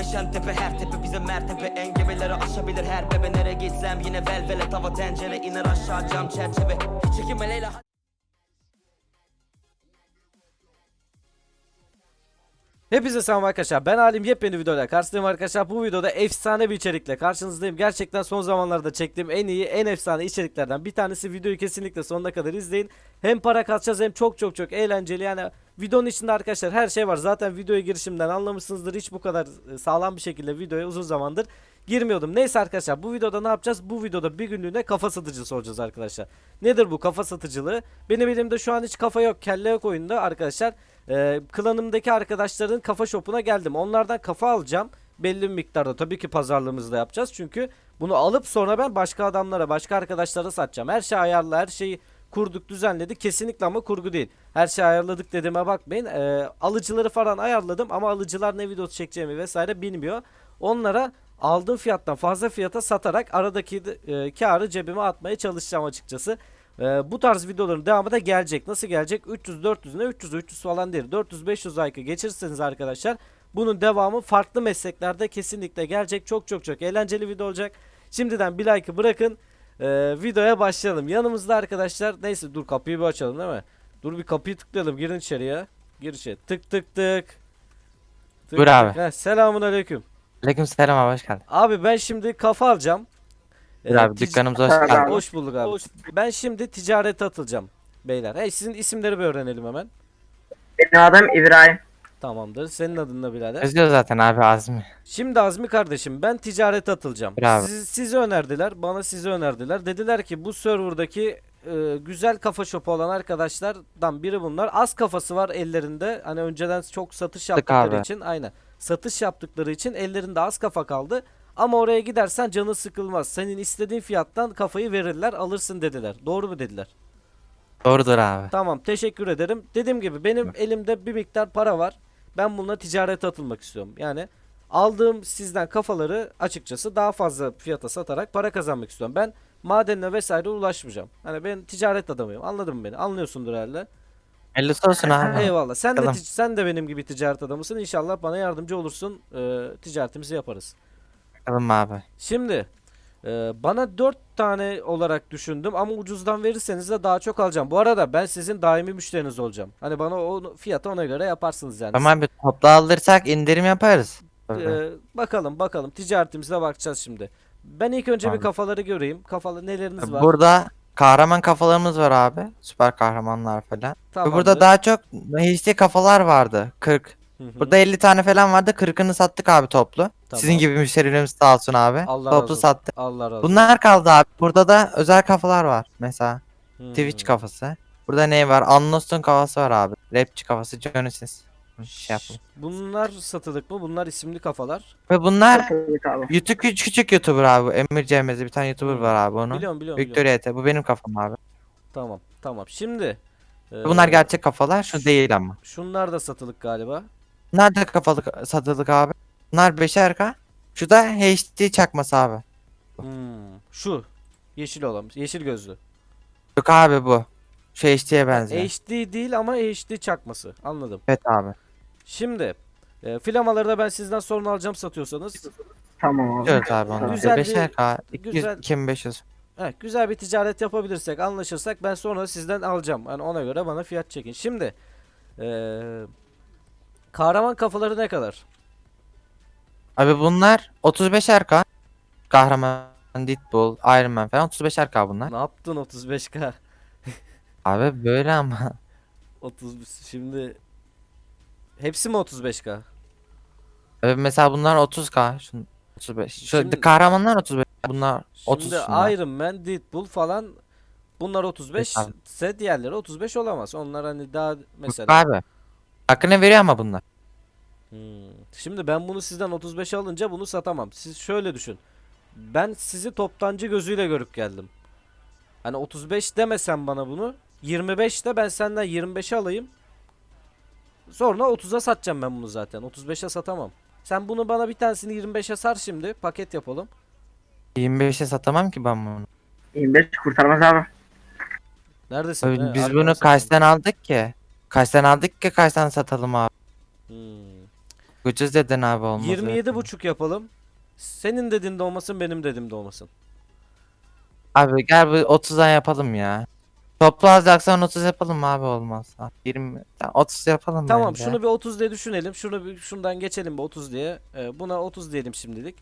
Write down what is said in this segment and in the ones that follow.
tepe şen tepe her tepe bize mertebe. Engebeleri aşabilir her bebe. Nereye gitsem yine velvele tava tencere iner aşağı cam çerçeve. Hiç çekinme Hepinize selam arkadaşlar. Ben Halim yepyeni videoda karşınızdayım arkadaşlar. Bu videoda efsane bir içerikle karşınızdayım. Gerçekten son zamanlarda çektiğim en iyi, en efsane içeriklerden bir tanesi. Videoyu kesinlikle sonuna kadar izleyin. Hem para kasacağız hem çok çok çok eğlenceli. Yani videonun içinde arkadaşlar her şey var. Zaten videoya girişimden anlamışsınızdır. Hiç bu kadar e, sağlam bir şekilde videoya uzun zamandır girmiyordum. Neyse arkadaşlar bu videoda ne yapacağız? Bu videoda bir günlüğüne kafa satıcısı olacağız arkadaşlar. Nedir bu kafa satıcılığı? Benim elimde şu an hiç kafa yok, kelle yok oyunda arkadaşlar. Ee, klanımdaki arkadaşların kafa shopuna geldim. Onlardan kafa alacağım. Belli bir miktarda tabii ki pazarlığımızda yapacağız. Çünkü bunu alıp sonra ben başka adamlara, başka arkadaşlara satacağım. Her şey ayarlı, her şeyi kurduk, düzenledik. Kesinlikle ama kurgu değil. Her şeyi ayarladık dediğime bakmayın. Ee, alıcıları falan ayarladım ama alıcılar ne videosu çekeceğimi vesaire bilmiyor. Onlara aldığım fiyattan fazla fiyata satarak aradaki e, karı cebime atmaya çalışacağım açıkçası. Ee, bu tarz videoların devamı da gelecek. Nasıl gelecek? 300 400 ne 300 300 falan değil. 400 500 like'ı geçirirseniz arkadaşlar bunun devamı farklı mesleklerde kesinlikle gelecek. Çok çok çok eğlenceli video olacak. Şimdiden bir like'ı bırakın. Ee, videoya başlayalım. Yanımızda arkadaşlar neyse dur kapıyı bir açalım değil mi? Dur bir kapıyı tıklayalım. Girin içeriye. Gir içeri. Tık tık tık. Tık Buyur abi. Heh, selamun aleyküm. Aleyküm selam abi hoş geldin. Abi ben şimdi kafa alacağım. Ee, abi tic- dükkanımıza hoş geldin. Hoş bulduk abi. Ben şimdi ticarete atılacağım beyler. Hey sizin isimleri bir öğrenelim hemen. Benim adım İbrahim. Tamamdır. Senin adın da birader. Özlüyor zaten abi Azmi. Şimdi Azmi kardeşim ben ticarete atılacağım. Bravo. Siz, sizi önerdiler. Bana sizi önerdiler. Dediler ki bu serverdaki e, güzel kafa shopu olan arkadaşlardan biri bunlar. Az kafası var ellerinde. Hani önceden çok satış Tık yaptıkları abi. için aynen. Satış yaptıkları için ellerinde az kafa kaldı. Ama oraya gidersen canı sıkılmaz. Senin istediğin fiyattan kafayı verirler, alırsın dediler. Doğru mu dediler? Doğrudur abi. Tamam teşekkür ederim. Dediğim gibi benim elimde bir miktar para var. Ben bununla ticarete atılmak istiyorum. Yani aldığım sizden kafaları açıkçası daha fazla fiyata satarak para kazanmak istiyorum. Ben madenle vesaire ulaşmayacağım. Hani ben ticaret adamıyım. Anladın mı beni? Anlıyorsundur herhalde. Hayırlısı olsun abi. Eyvallah. Sen de Bakalım. tic- sen de benim gibi ticaret adamısın. İnşallah bana yardımcı olursun. Ee, ticaretimizi yaparız. Bakalım abi. Şimdi e, bana 4 tane olarak düşündüm ama ucuzdan verirseniz de daha çok alacağım. Bu arada ben sizin daimi müşteriniz olacağım. Hani bana o fiyatı ona göre yaparsınız yani. Tamam abi toplu alırsak indirim yaparız. Ee, bakalım bakalım ticaretimize bakacağız şimdi. Ben ilk önce bir Abi. kafaları göreyim. Kafalı neleriniz var? Burada kahraman kafalarımız var abi. Süper kahramanlar falan. Ve Tamamdır. Burada daha çok HD kafalar vardı. 40. Hı hı. Burada 50 tane falan vardı. 40'ını sattık abi toplu. Tamam. Sizin gibi müşterilerimiz sağ olsun abi. Allah razı toplu olsun. sattık. Allah razı olsun. Bunlar kaldı abi. Burada da özel kafalar var. Mesela Hmm. Twitch kafası. Burada ne var? Anlos'un kafası var abi. Rapçi kafası Genesis. Şey. Bunlar satılık mı? Bunlar isimli kafalar. Ve bunlar Satılık abi. YouTube küçük, küçük YouTuber abi. Emir Cemezi bir tane YouTuber var abi onun. Biliyorum biliyorum. biliyorum. Victoria Ete. Bu benim kafam abi. Tamam tamam. Şimdi e, Bunlar gerçek kafalar. Şu değil ama. Şunlar da satılık galiba. Da kafalık satılık abi. Bunlar 5'er Şu da HD çakması abi. Hmm. Şu yeşil olan, yeşil gözlü. Yok abi bu. Şu HD'ye benziyor. HD değil ama HD çakması. Anladım. Evet abi. Şimdi e, flamaları da ben sizden sonra alacağım satıyorsanız. Tamam abi. Evet abi onlar. Güzel bir- 5'er 200 güzel- 2500. Evet, güzel bir ticaret yapabilirsek, anlaşırsak ben sonra sizden alacağım. Yani ona göre bana fiyat çekin. Şimdi eee kahraman kafaları ne kadar? Abi bunlar 35'er Kahraman, Deadpool, Iron Man falan 35'er bunlar. Ne yaptın 35k? Abi böyle ama. 30 şimdi hepsi mi 35k? Abi mesela bunlar 30k. Şun 35. Şu Şimdi- kahramanlar 35. Bunlar 30 Şimdi şunlar. Iron Man, Deadpool falan bunlar 35 Evet abi. ise diğerleri 35 olamaz. Onlar hani daha Yok mesela. abi. Hakkını veriyor ama bunlar. Hmm. Şimdi ben bunu sizden 35 alınca bunu satamam. Siz şöyle düşün. Ben sizi toptancı gözüyle görüp geldim. Hani 35 demesen bana bunu. 25 de ben senden 25'e alayım. Sonra 30'a satacağım ben bunu zaten. 35'e satamam. Sen bunu bana bir tanesini 25'e sar şimdi. Paket yapalım. 25'e satamam ki ben bunu. 25 kurtarmaz abi. Neredesin? Abi He, biz bunu saklan. kaçtan aldık ki? Kaçtan aldık ki kaçtan satalım abi? Hmm. Ucuz dedin abi olmaz. 27 buçuk yapalım. Senin dediğin de olmasın benim dediğim de olmasın. Abi gel bu 30'dan yapalım ya. Toplu alacaksan 30 yapalım abi olmaz. Ha, 20 tamam, 30 yapalım Tamam bence. şunu bir 30 diye düşünelim. Şunu bir şundan geçelim bir 30 diye. Ee, buna 30 diyelim şimdilik.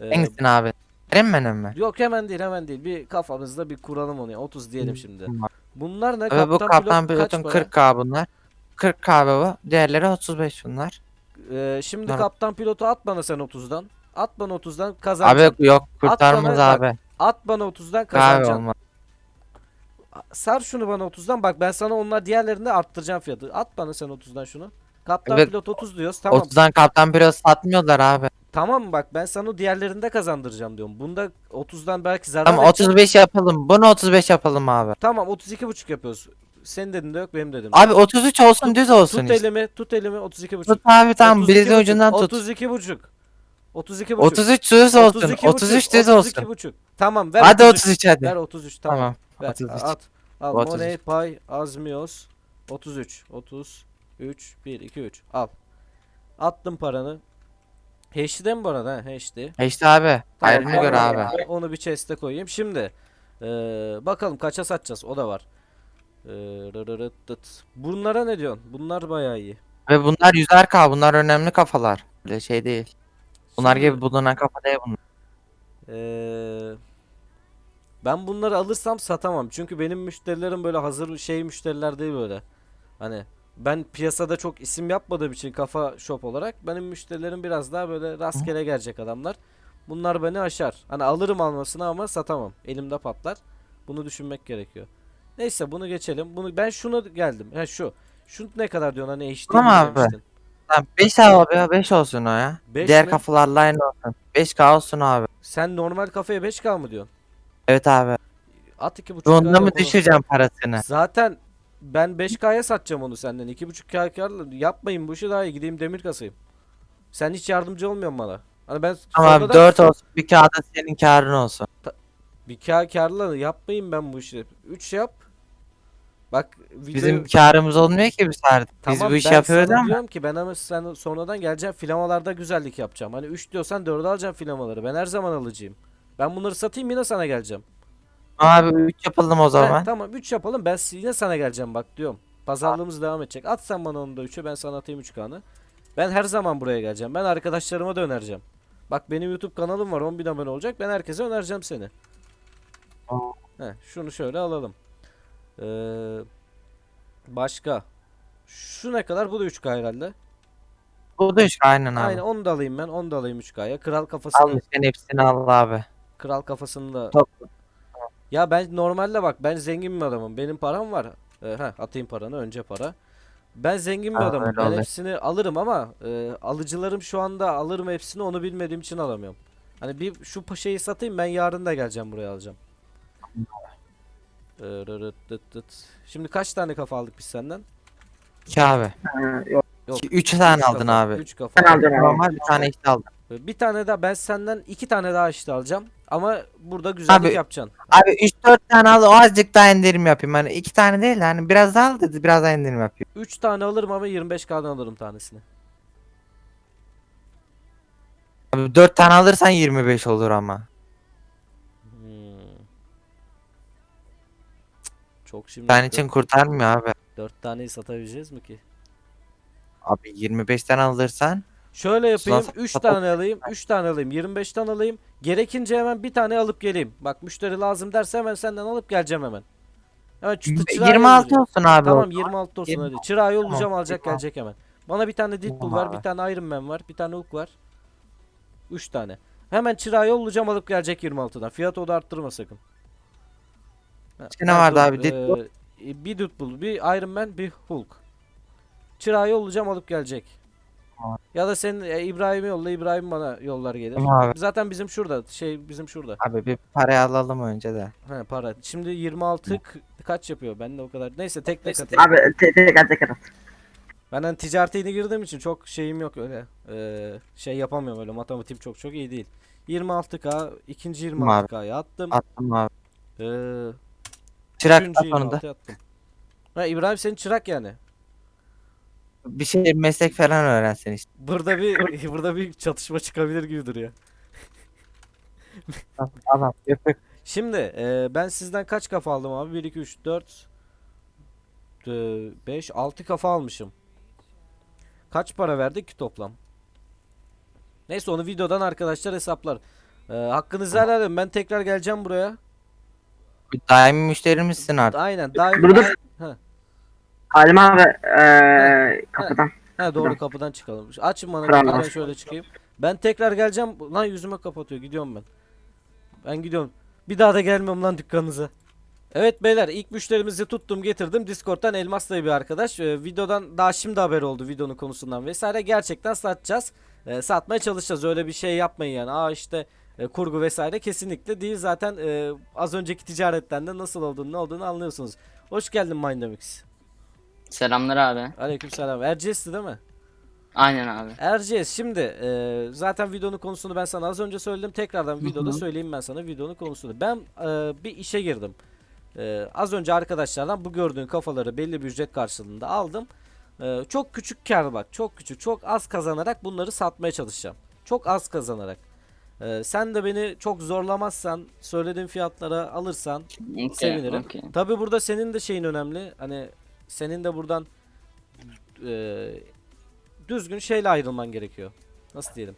Ee, Hangisini abi? Verin benim mi? yok hemen değil hemen değil. Bir kafamızda bir kuralım onu ya. 30 diyelim şimdi. Tamam. Bunlar ne? Abi bu kaptan pilot kaç pilotun para? 40k bunlar. 40k abi bu. Diğerleri 35 bunlar. Ee, şimdi Bunlar- kaptan pilotu at bana sen 30'dan. At bana 30'dan kazanacağım. Abi yok kurtarmaz bak, abi. At bana 30'dan Abi kazanacağım. olmaz. Sar şunu bana 30'dan. Bak ben sana onlar diğerlerinde arttıracağım fiyatı. At bana sen 30'dan şunu. Kaptan Evet. pilot 30 diyoruz. Tamam. 30'dan kaptan pilot satmıyorlar abi. Tamam bak ben sana diğerlerinde kazandıracağım diyorum. Bunda 30'dan belki zarar Tamam edeceğim. 35 yapalım. Bunu 35 yapalım abi. Tamam 32,5 yapıyoruz. Senin dediğin de yok benim dediğim. de. Abi 33 olsun düz olsun tut işte. elimi, tut elimi 32,5. Tut abi tamam 32,5, bildiğin ucundan tut. 32,5. 32,5. 33 düz olsun. 32,5, 33 düz olsun. 32,5. Tamam ver Hadi 33. 33 hadi. Ver 33 tamam. Tamam. Ver, 33. At. Al 33. Money Pay Azmios 33 33 1 2 3 al. Attım paranı. H'de mi bu arada? Ha. E işte abi. Tamam, Ayrını onu- gör abi. Onu bir chest'e koyayım. Şimdi eee, bakalım kaça satacağız o da var. Rırırıtıt. Bunlara ne diyorsun? Bunlar bayağı iyi. Ve bunlar 100'er Bunlar önemli kafalar. Öyle şey değil. Bunlar Şimdi, gibi bulunan kafa değil bunlar. eee, ben bunları alırsam satamam. Çünkü benim müşterilerim böyle hazır şey müşteriler değil böyle. Hani ben piyasada çok isim yapmadığım için kafa shop olarak benim müşterilerim biraz daha böyle rastgele gelecek adamlar. Bunlar beni aşar. Hani alırım almasını ama satamam. Elimde patlar. Bunu düşünmek gerekiyor. Neyse bunu geçelim. Bunu ben şunu geldim. Ha şu. Şu ne kadar diyorsun hani HD Tamam abi. demiştin. Tamam 5 abi ya 5 olsun o ya. Beş Diğer mi? kafalarla aynı olsun. 5k olsun abi. Sen normal kafaya 5K mı diyorsun? Evet abi. At 2.5K. Bunda mı yapalım. düşüreceğim parasını? Zaten ben 5K'ya satacağım onu senden. 2.5K karla yapmayın bu işi daha iyi. Gideyim demir kasayım. Sen hiç yardımcı olmuyorsun bana. Hani ben Tamam abi sonradan 4 olsun. Bir kağıda senin karın olsun. Bir K karla yapmayın ben bu işi. 3 yap. Bak videoyu... Bizim karımız olmuyor ki biz her. Biz bu işi ben yapıyoruz sana ama. diyorum ki ben ama sen sonradan geleceğim filamalarda güzellik yapacağım. Hani 3 diyorsan 4'e alacağım filamaları. Ben her zaman alıcıyım. Ben bunları satayım yine sana geleceğim. Abi 3 yapalım o He, zaman. tamam 3 yapalım ben yine sana geleceğim bak diyorum. Pazarlığımız devam edecek. At sen bana onu da 3'e ben sana atayım 3K'nı. Ben her zaman buraya geleceğim. Ben arkadaşlarıma da önereceğim. Bak benim YouTube kanalım var 10.000 abone olacak. Ben herkese önereceğim seni. He, şunu şöyle alalım. Ee, başka. Şu ne kadar? Bu da 3K herhalde. Bu da 3 aynen abi. Aynen onu da alayım ben. Onu da alayım 3K'ya. Kral kafasını Al sen hepsini al abi. kral kafasını da. Topla. Ya ben normalde bak ben zengin bir adamım. Benim param var. Ee, heh, atayım paranı önce para. Ben zengin bir Ha, adamım. öyle Ben oluyor. hepsini alırım ama e, alıcılarım şu anda alırım hepsini onu bilmediğim için alamıyorum. Hani bir şu paşayı satayım ben yarın da geleceğim buraya alacağım. Ee, rırıt tıt. Şimdi kaç tane kafa aldık biz senden? 2 abi. Ha, yok. Yok. 3 tane Üç aldın kafa, abi. Üç kafa. Ben aldım abi. Normal bir tane işte aldım. Bir tane daha ben senden iki tane daha işte alacağım. Ama burada güzellik Abi, yapacaksın. Abi 3-4 tane al o azıcık daha indirim yapayım. Hani 2 tane değil hani biraz daha al dedi biraz daha indirim yapayım. 3 tane alırım ama 25K'dan alırım tanesini. Abi 4 tane alırsan 25 olur ama. Hmm. Çok şimdi Sen için kurtarmıyor abi. 4 taneyi satabileceğiz mi ki? Abi 25 tane alırsan Şöyle yapayım Zaten 3 sat- tane alayım 3 tane alayım 25'ten alayım gerekince hemen bir tane alıp geleyim. Bak müşteri lazım derse hemen senden alıp geleceğim hemen. Hemen çı- çırağı 26 yollayacağım. olsun abi. Tamam 26 olsun 26. hadi. Çırağı yollayacağım Tamam, alacak tamam. gelecek hemen. Bana bir tane Deadpool Tamam var, abi. bir tane Iron Man var, bir tane Hulk var. 3 tane. Hemen çırağı yollayacağım alıp gelecek 26'dan. Fiyatı o da arttırma sakın. Ha, ne ha, vardı dur, abi? Deadpool? eee, bir Deadpool, bir Iron Man, bir Hulk. Çırağı yollayacağım alıp gelecek. Ya da sen e, İbrahim'i yolla, İbrahim bana yollar gelir. Tamam abi. Zaten bizim şurada, şey bizim şurada. Abi bir parayı alalım önce de. He para. Şimdi 26 k- kaç yapıyor? Ben de o kadar. Neyse tek tek atayım. Abi te- tekrar tekrar. Ben hani ticarete yeni girdiğim için çok şeyim yok öyle. Ee, şey yapamıyorum öyle matematiğim çok çok iyi değil. 26k ikinci Tamam abi. 26k'ya attım. Attım abi. Ee, Çırak üçüncü at da. 26'ya attım. Ha İbrahim senin çırak yani. Bir şey meslek falan öğrensin işte. Burada bir burada bir çatışma çıkabilir gibi duruyor. Tamam. Şimdi e, ben sizden kaç kafa aldım abi? 1 2 3 4 5 6 kafa almışım. Kaç para verdik ki toplam? Neyse onu videodan arkadaşlar hesaplar. E, hakkınızı helal edin. Ben tekrar geleceğim buraya. Daimi müşterimizsin artık. Aynen. Daim Dur, dur. Ha. Halim abi eee kapıdan. Ha doğru kapıdan çıkalım. Açın bana Tamam. kapıyı, ben şöyle çıkayım. Ben tekrar geleceğim. Lan yüzüme kapatıyor. Gidiyorum ben. Ben gidiyorum. Bir daha da gelmem lan dükkanınıza. Evet beyler ilk müşterimizi tuttum getirdim. Discord'dan Elmas diye bir arkadaş. Ee, videodan daha şimdi haber oldu videonun konusundan vesaire. Gerçekten satacağız. Ee, satmaya çalışacağız. Öyle bir şey yapmayın yani. Aa işte e, kurgu vesaire kesinlikle değil. Zaten e, az önceki ticaretten de nasıl olduğunu ne olduğunu anlıyorsunuz. Hoş geldin Mindomix. Selamlar abi. Aleykümselam. Erciyes'ti değil mi? Aynen abi. Erciyes şimdi e, zaten videonun konusunu ben sana az önce söyledim. Tekrardan videoda söyleyeyim ben sana videonun konusunu. Ben e, bir işe girdim. E, az önce arkadaşlardan bu gördüğün kafaları belli bir ücret karşılığında aldım. E, çok küçük kar bak. Çok küçük. Çok az kazanarak bunları satmaya çalışacağım. Çok az kazanarak. E, sen de beni çok zorlamazsan, söylediğim fiyatlara alırsan Okey, sevinirim. okey. Tabi burada senin de şeyin önemli. Hani senin de buradan e, düzgün şeyle ayrılman gerekiyor. Nasıl diyelim?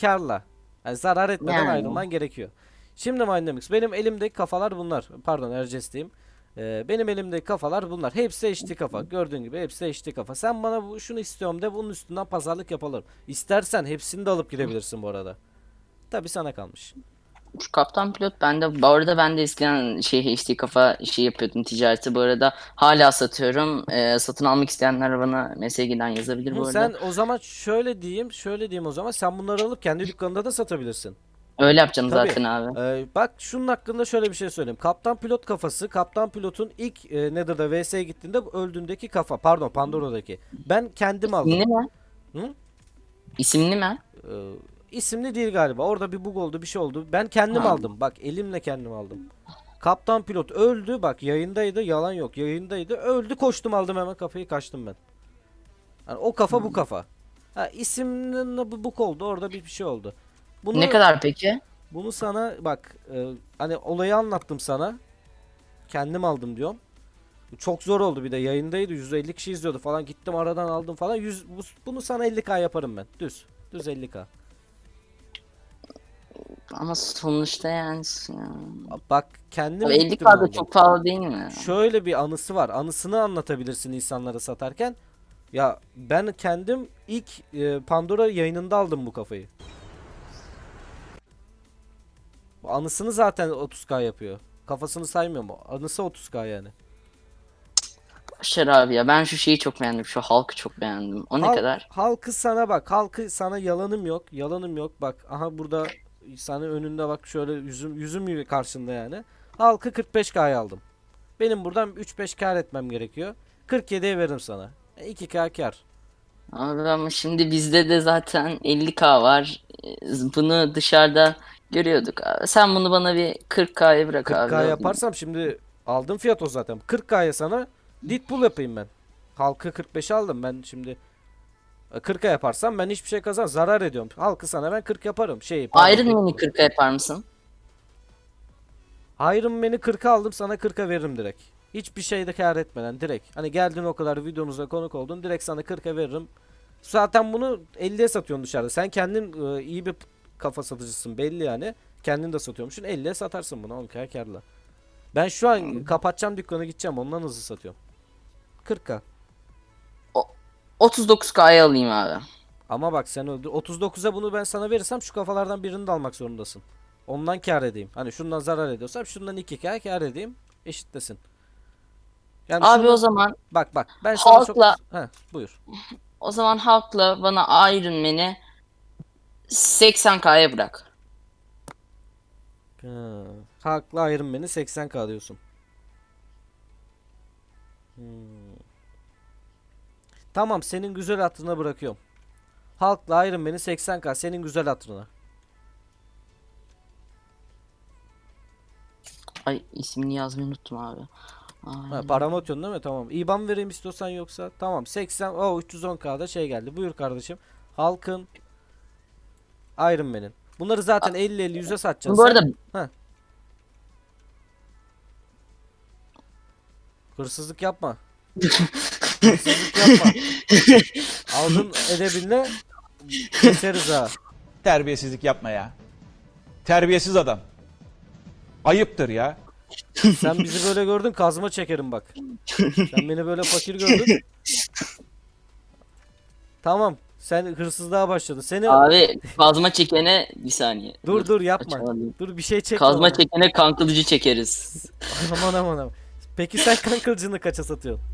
Karla. Yani zarar etmeden Yani. ayrılman gerekiyor. Şimdi Mindemix benim elimdeki kafalar bunlar. Pardon Erciyes diyeyim. E, benim elimdeki kafalar bunlar. Hepsi eşli kafa. Gördüğün gibi hepsi eşli kafa. Sen bana bu, şunu istiyorum de bunun üstünden pazarlık yapalım. İstersen hepsini de alıp gidebilirsin bu arada. Tabi sana kalmış. Şu kaptan pilot ben de bu arada ben de eskiden şey HD kafa şey yapıyordum ticareti bu arada hala satıyorum. Ee, satın almak isteyenler bana MSG'den yazabilir bu Hı, arada. Sen o zaman şöyle diyeyim, şöyle diyeyim o zaman sen bunları alıp kendi dükkanında da satabilirsin. Öyle yapacağım Tabii. zaten abi. Ee, bak şunun hakkında şöyle bir şey söyleyeyim. Kaptan pilot kafası, kaptan pilotun ilk e, Nether'da VS'ye gittiğinde öldüğündeki kafa. Pardon Pandora'daki. Ben kendim aldım. İsimli mi? Hı? İsimli mi? Ee, isimli değil galiba. Orada bir bug oldu, bir şey oldu. Ben kendim Ha. aldım. Bak elimle kendim aldım. Kaptan pilot öldü. Bak yayındaydı. Yalan yok. Yayındaydı. Öldü. Koştum aldım hemen kafayı kaçtım ben. Yani o kafa bu kafa. Ha isimli bu bug oldu. Orada bir, bir şey oldu. Bunu, Ne kadar peki? Bunu sana bak e, hani olayı anlattım sana. Kendim aldım diyorum. Çok zor oldu bir de yayındaydı 150 kişi izliyordu falan gittim aradan aldım falan 100 bu- bunu sana 50k yaparım ben düz düz 50k. Ama sonuçta yani ya. Bak kendim Abi 50 gittim k da aldım. çok pahalı değil mi? Şöyle bir anısı var anısını anlatabilirsin insanlara satarken. Ya ben kendim ilk e, Pandora yayınında aldım bu kafayı. Anısını zaten 30k yapıyor. Kafasını saymıyorum. Anısı 30k yani. Başar abi ya ben şu şeyi çok beğendim. Şu halkı çok beğendim. O ne Halk- kadar? Halkı sana bak. Halkı sana yalanım yok. Yalanım yok. Bak aha burada sana önünde bak şöyle yüzüm yüzüm karşında yani. Halkı 45K'ya aldım. Benim buradan 3-5 kar etmem gerekiyor. 47'ye veririm sana. E, 2K kar. Abi ama şimdi bizde de zaten 50k var. Ee, Bunu dışarıda görüyorduk abi. Sen bunu bana bir 40k'ya bırak abi. 40K yaparsam şimdi aldım fiyat o zaten. 40K'ya sana Deadpool yapayım ben. Halkı 45'e aldım ben şimdi. E, 40'a yaparsam ben hiçbir şey kazan zarar ediyorum. Halkı sana ben 40 yaparım. Şey, Iron Man'i 40'a yapar mısın? Iron Man'i 40'a aldım sana 40'a veririm direkt. Hiçbir şeyde kar etmeden direkt. Hani geldin o kadar videomuza konuk oldun direkt sana 40'a veririm. Zaten bunu 50'ye satıyorsun dışarıda. Sen kendin e, iyi bir kafa satıcısın belli yani. Kendin de satıyormuşsun 50'ye satarsın bunu 10k karla. Ben şu an kapatacağım dükkanı gideceğim ondan hızlı satıyorum. 40k. 39k'ya alayım abi. Ama bak sen öldür. 39'a bunu ben sana verirsem şu kafalardan birini de almak zorundasın. Ondan kar edeyim. Hani şundan zarar ediyorsam şundan 2k kar edeyim. Eşitlesin. Yani Abi şunu- o zaman Bak bak ben sana çok... Halkla- Heh, buyur. o zaman halkla bana Iron Man'i 80k'ya bırak. Ha, Haklı Iron Man'i 80k diyorsun. Hmm. Tamam senin güzel hatırına bırakıyorum. Halkla Iron Man'i 80k senin güzel hatırına. Ay ismini yazmayı unuttum abi. Ha, Aynen. paramı atıyorsun değil mi? Tamam. İban vereyim istiyorsan yoksa. Tamam. 80 o 310k'da şey geldi. Buyur kardeşim. Halkın Iron Man'in. Bunları zaten 50 50 100'e satacaksın. Bu arada Hırsızlık yapma. Hırsızlık yapma. Aldın edebinle geçeriz ha. Terbiyesizlik yapma ya. Terbiyesiz adam. Ayıptır ya. Sen bizi böyle gördün kazma çekerim bak. Sen beni böyle fakir gördün. Tamam. Sen hırsızlığa başladın. Seni abi kazma çekene bir saniye. dur dur yapma. açamadım. Dur bir şey çekme. Kazma çekene kan kılıcı çekeriz. Aman aman aman. Peki sen kan kılıcını kaça satıyorsun?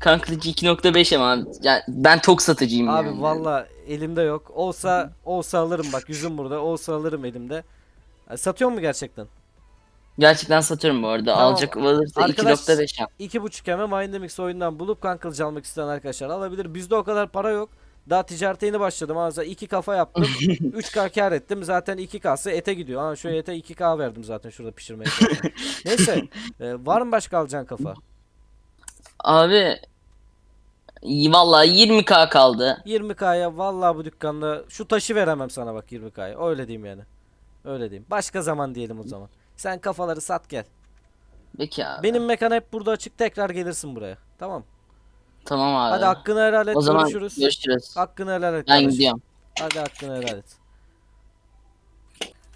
Kan kılıcı 2.5 ama yani ben tok satıcıyım Abi yani. valla elimde yok. Olsa olsa alırım bak yüzüm burada. Olsa alırım elimde. Ha, Satıyor mu gerçekten? Gerçekten satıyorum bu arada. Tamam. Alacak olursa Arkadaş- 2.5 yap. 2.5 hem Mindemix oyundan bulup kan kılıcı almak isteyen arkadaşlar alabilir. Bizde o kadar para yok. Daha ticarete yeni başladım. Ağza 2 kafa yaptım. 3K kar ettim. Zaten 2K'sı ete gidiyor. Ha şu ete 2K verdim zaten şurada pişirmeye. çalışıyorum. Neyse. e, var mı başka alacağın kafa? Abi vallahi 20k kaldı. 20K'ya vallahi bu dükkanda şu taşı veremem sana bak 20K'ya. Öyle diyeyim yani. Öyle diyeyim. Başka zaman diyelim o zaman. Sen kafaları sat gel. Peki abi. Benim mekan hep burada açık. Tekrar gelirsin buraya. Tamam. Tamam abi. Hadi hakkını helal et. o zaman Görüşürüz. görüşürüz. Hakkını helal et. Ben kardeşim. gidiyorum. Hadi hakkını helal et.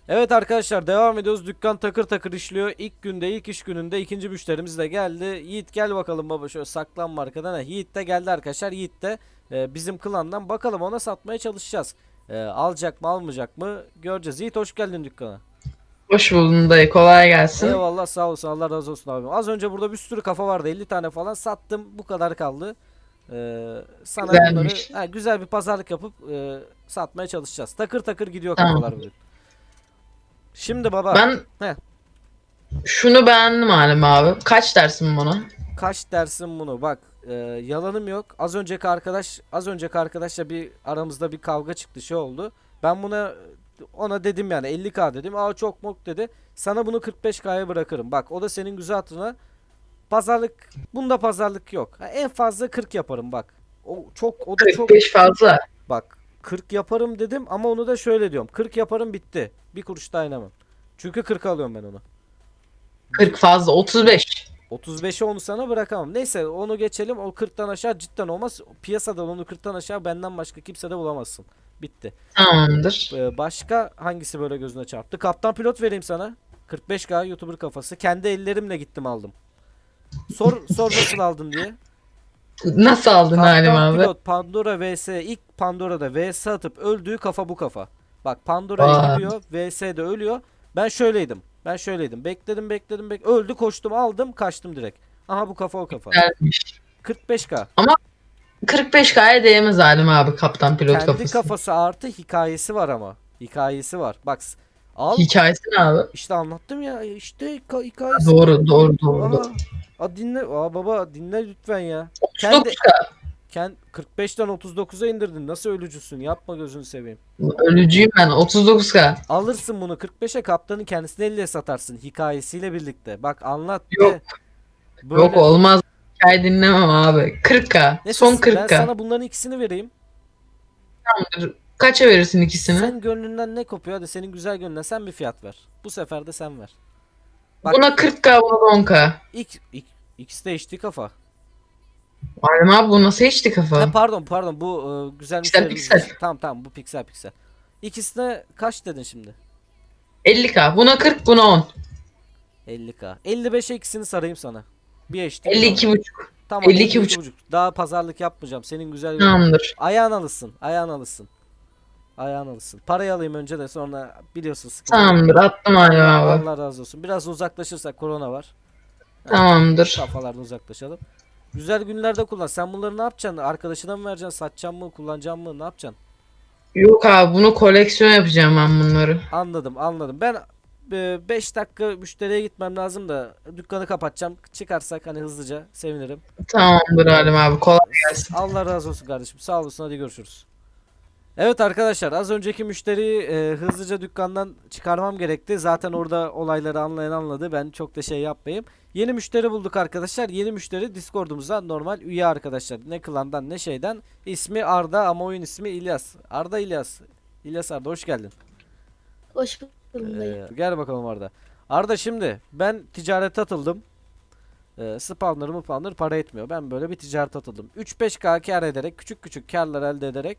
Evet arkadaşlar devam ediyoruz. Dükkan takır takır işliyor. İlk günde ilk iş gününde ikinci müşterimiz de geldi. Yiğit gel bakalım baba şöyle saklanma arkadan. Yiğit de geldi arkadaşlar. Yiğit de e, bizim klandan bakalım ona satmaya çalışacağız. E, alacak mı almayacak mı göreceğiz. Yiğit hoş geldin dükkana. Hoş buldun dayı. Kolay gelsin. Eyvallah sağ olsun Allah razı olsun abim. Az önce burada bir sürü kafa vardı 50 tane falan sattım bu kadar kaldı. Ee, sana Güzelmiş. bunları ha, güzel bir pazarlık yapıp e, satmaya çalışacağız. Takır takır gidiyor Tamam. kafalar bugün. Şimdi baba Ben Heh. şunu beğendim halim abi. Kaç dersin buna? kaç dersin bunu bak e, yalanım yok. Az önceki arkadaş az önceki arkadaşla bir aramızda bir kavga çıktı şey oldu. Ben buna ona dedim yani 50k dedim. Aa çok mok dedi. Sana bunu 45k'ya bırakırım. Bak o da senin güzel hatırına. Pazarlık bunda pazarlık yok. Ha, en fazla 40 yaparım bak. O çok o da çok 45 fazla. bak 40 yaparım dedim ama onu da şöyle diyorum. 40 yaparım bitti. Bir kuruş daha inemem. Çünkü 40 alıyorum ben onu. 40 fazla. 35. 35'e onu sana bırakamam. Neyse onu geçelim. O 40'tan aşağı cidden olmaz. Piyasadan onu 40'tan aşağı benden başka kimse de bulamazsın. Bitti. Tamamdır. Ee, başka hangisi böyle gözüne çarptı? Kaptan pilot vereyim sana. 45K YouTuber kafası. Kendi ellerimle gittim aldım. Sor sor nasıl aldın diye. Nasıl aldın halim Kaptan abi? pilot Pandora vs ilk Pandora'da vs atıp öldüğü kafa bu kafa. Bak Pandora'ya Vay. gidiyor vs'de ölüyor. Ben şöyleydim. Ben şöyleydim. Bekledim bekledim bek öldü koştum aldım kaçtım direkt. Aha bu kafa o kafa. Güzelmiş. 45k. 45K'ya değmez halim abi kaptan pilot Kendi kafası. kafası artı hikayesi var ama. Hikayesi var. Bak s- al Hikayesi ne abi? işte anlattım ya işte hika- hikayesi. Doğru doğru doğru. Aa, doğru. aa, dinle. Aa baba dinle lütfen ya. Kendi 39K. Kend 45'ten 39'a indirdin. Nasıl ölücüsün? Yapma gözünü seveyim. Ölücüyüm ben. 39K. Alırsın bunu 45'e kaptanın kendisini 50'ye satarsın hikayesiyle birlikte. Bak anlat. Yok. Böyle- Yok olmaz. Hikaye dinlemem abi. 40K. Neyse, Son Ben 40K. sana bunların ikisini vereyim. Kaça verirsin ikisini? Sen gönlünden ne kopuyor? Hadi senin güzel gönlünden sen bir fiyat ver. Bu sefer de sen ver. Bak Buna 40K buna da 10K. ilk, ilk ikisi de HD kafa. Halim abi bu nasıl içti kafa? Ha, pardon pardon bu e, güzel Piksel, müşterimiz. piksel. Tamam tamam bu piksel piksel. İkisine kaç dedin şimdi? 50K. Buna 40 buna 10. 50k. 55'e ikisini sarayım sana. Bir HD. 52,5. Tamam 52,5. 52,5. Daha pazarlık yapmayacağım. Senin güzel. Tamamdır. Ayağın alışsın. Ayağın alışsın. Ayağın alışsın. Parayı alayım önce de sonra biliyorsun sıkıntı. Tamamdır. Attım halim abi. Allah razı olsun. Biraz uzaklaşırsak korona var. Tamamdır. Kafalardan uzaklaşalım. Güzel günlerde kullan. Sen bunları ne yapacaksın? Arkadaşına mı vereceksin? Satacaksın mı? Kullanacaksın mı? Ne yapacaksın? Yok abi bunu koleksiyon yapacağım ben bunları. Anladım anladım. Ben 5 dakika müşteriye gitmem lazım da dükkanı kapatacağım. Çıkarsak hani hızlıca sevinirim. Tamamdır halim abi. Kolay gelsin. Allah razı olsun kardeşim. Sağ olasın hadi görüşürüz. Evet arkadaşlar az önceki müşteriyi e, hızlıca dükkandan çıkarmam gerekti. Zaten orada olayları anlayan anladı. Ben çok da şey yapmayayım. Yeni müşteri bulduk arkadaşlar. Yeni müşteri Discord'umuza normal üye arkadaşlar. Ne klandan ne şeyden. İsmi Arda ama oyun ismi İlyas. Arda İlyas. İlyas Arda hoş geldin. Hoş buldum dayı. Ee, gel bakalım Arda. Arda şimdi ben ticarete atıldım. Ee, spawner mı spawner para etmiyor. Ben böyle bir ticaret atıldım. 3-5k kar ederek küçük küçük karlar elde ederek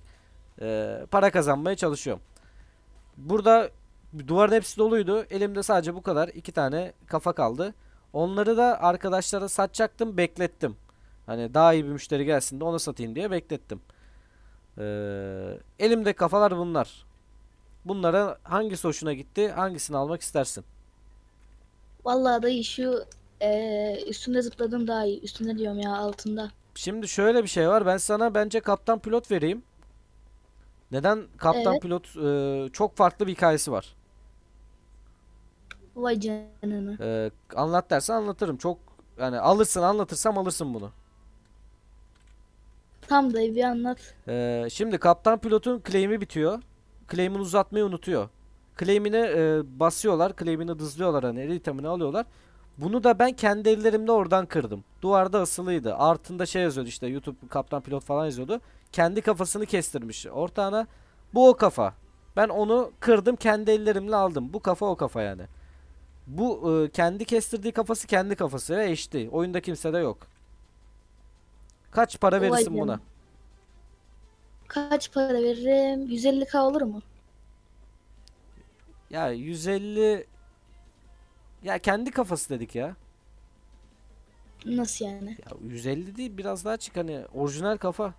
e, para kazanmaya çalışıyorum. Burada duvarın hepsi doluydu. Elimde sadece bu kadar. iki tane kafa kaldı. Onları da arkadaşlara satacaktım beklettim. Hani daha iyi bir müşteri gelsin de ona satayım diye beklettim. Ee, elimde kafalar bunlar. Bunlara hangisi hoşuna gitti? Hangisini almak istersin? Vallahi dayı şu eee üstünde zıpladım daha iyi. Üstünde diyorum ya altında. Şimdi şöyle bir şey var. Ben sana bence kaptan pilot vereyim. Neden kaptan Evet. pilot? Ee, çok farklı bir hikayesi var. Vay canına. Ee, anlat dersen anlatırım. Çok yani alırsın anlatırsam alırsın bunu. Tam dayı bir anlat. Ee, şimdi kaptan pilotun claim'i bitiyor. Claim'ini uzatmayı unutuyor. Claim'ine e, basıyorlar. Claim'ini dızlıyorlar hani el itemini alıyorlar. Bunu da ben kendi ellerimle oradan kırdım. Duvarda asılıydı. Altında şey yazıyordu işte YouTube kaptan pilot falan yazıyordu. Kendi kafasını kestirmiş ortağına. Bu o kafa. Ben onu kırdım kendi ellerimle aldım. Bu kafa o kafa yani. Bu e, kendi kestirdiği kafası kendi kafası ve eşti. Oyunda kimse de yok. Kaç para verirsin buna? Kaç para veririm? 150k olur mu? Ya 150 ya kendi kafası dedik ya. Nasıl yani? Ya 150 değil biraz daha çık hani orijinal kafa.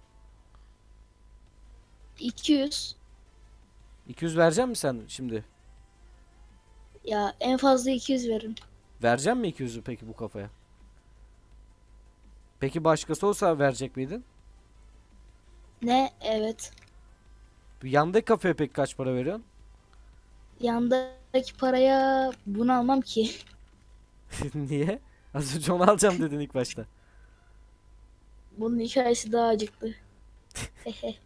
200. 200 verecek misin sen şimdi? Ya en fazla 200 veririm. Verecek mi 200'ü peki bu kafaya? Peki başkası olsa verecek miydin? Ne? Evet. Bu yandaki kafaya peki kaç para veriyorsun? Yandaki paraya bunu almam ki. Niye? Az önce onu alacağım dedin ilk başta. Bunun hikayesi daha acıklı.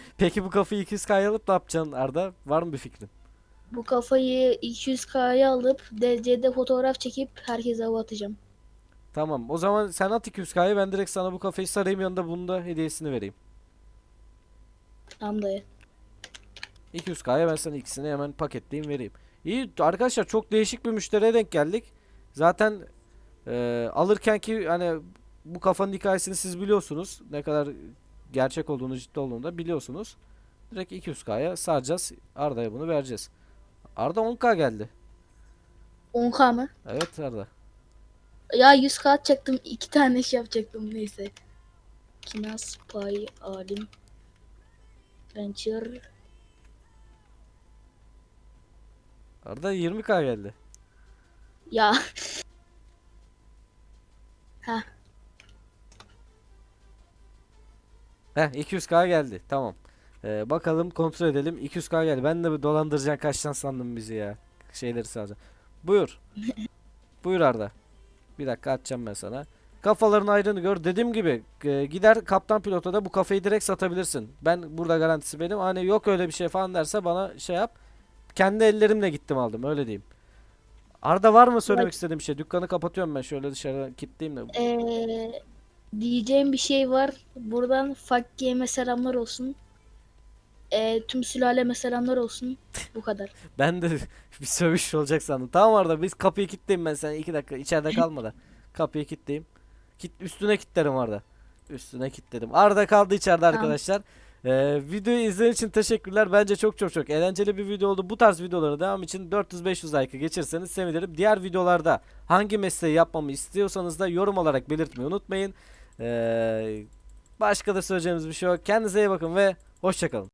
Peki bu kafayı 200k'ya alıp ne yapacaksın Arda? Var mı bir fikrin? Bu kafayı 200k'ya alıp DC'de fotoğraf çekip herkese hava atacağım. Tamam. O zaman sen at 200k'yı ben direkt sana bu kafayı sarayım yanında bunun da hediyesini vereyim. Tamam dayı. 200k'ya ben sana ikisini hemen paketleyeyim vereyim. İyi arkadaşlar çok değişik bir müşteriye denk geldik. Zaten e, alırken ki hani bu kafanın hikayesini siz biliyorsunuz. Ne kadar gerçek olduğunu ciddi olduğunu da biliyorsunuz. Direkt 200k'ya saracağız. Arda'ya bunu vereceğiz. Arda 10k geldi. 10k mı? Evet Arda. Ya 100 kağıt çaktım. iki tane şey yapacaktım neyse. Kinas, Pay, Alim, Venture. Arda 20k geldi. Ya Heh 200k geldi. Tamam. Ee, bakalım kontrol edelim. 200k geldi. Ben de bir dolandıracaksın kaçtan sandım bizi ya. Şeyleri sadece. Buyur. Buyur Arda. Bir dakika atacağım ben sana. Kafaların ayrını gör. Dediğim gibi e, gider kaptan pilota da bu kafayı direkt satabilirsin. Ben burada garantisi benim. Hani yok öyle bir şey falan derse bana şey yap. Kendi ellerimle gittim aldım öyle diyeyim. Arda var mı söylemek istediğim bir şey? Dükkanı kapatıyorum ben şöyle dışarı kilitleyeyim de. eee diyeceğim bir şey var. Buradan Game'e selamlar olsun. Eee tüm sülaleme selamlar olsun. Bu kadar. Ben de bir sövüş olacak sandım. Tamam Arda biz kapıyı kilitleyeyim ben sen iki dakika içeride kalma da. Kapıyı kilitleyeyim. Kit, üstüne kilitlerim Arda. Üstüne kilitledim. Arda kaldı içeride Tamam. arkadaşlar. Ee, videoyu izlediğiniz için teşekkürler. Bence çok çok çok eğlenceli bir video oldu. Bu tarz videoları devam için 400-500 like geçirseniz sevinirim. Diğer videolarda hangi mesleği yapmamı istiyorsanız da yorum olarak belirtmeyi unutmayın. Ee, başka da söyleyeceğimiz bir şey yok. Kendinize iyi bakın ve hoşçakalın.